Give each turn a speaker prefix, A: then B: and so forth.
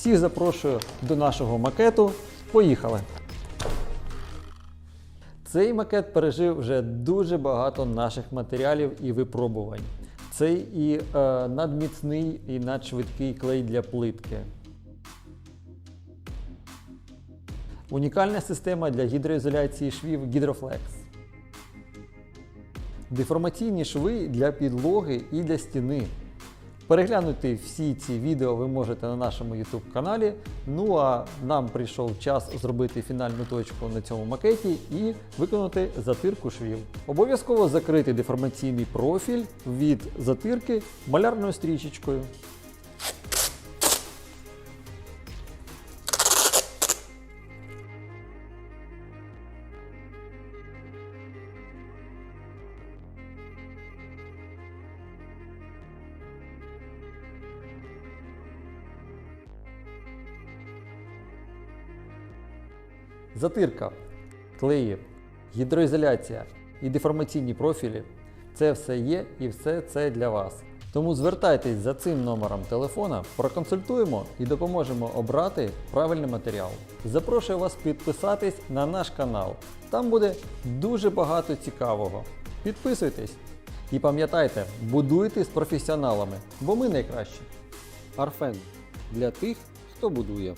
A: Всіх запрошую до нашого макету. Поїхали! Цей макет пережив вже дуже багато наших матеріалів і випробувань. Це і е, надміцний, і надшвидкий клей для плитки. Унікальна система для гідроізоляції швів Hydroflex. Деформаційні шви для підлоги і для стіни. Переглянути всі ці відео ви можете на нашому YouTube каналі. Ну а нам прийшов час зробити фінальну точку на цьому макеті і виконати затирку швів. Обов'язково закрити деформаційний профіль від затирки малярною стрічечкою. Затирка, клеї, гідроізоляція і деформаційні профілі це все є і все це для вас. Тому звертайтесь за цим номером телефона, проконсультуємо і допоможемо обрати правильний матеріал. Запрошую вас підписатись на наш канал. Там буде дуже багато цікавого. Підписуйтесь і пам'ятайте, будуйте з професіоналами, бо ми найкращі.
B: Арфен для тих, хто будує.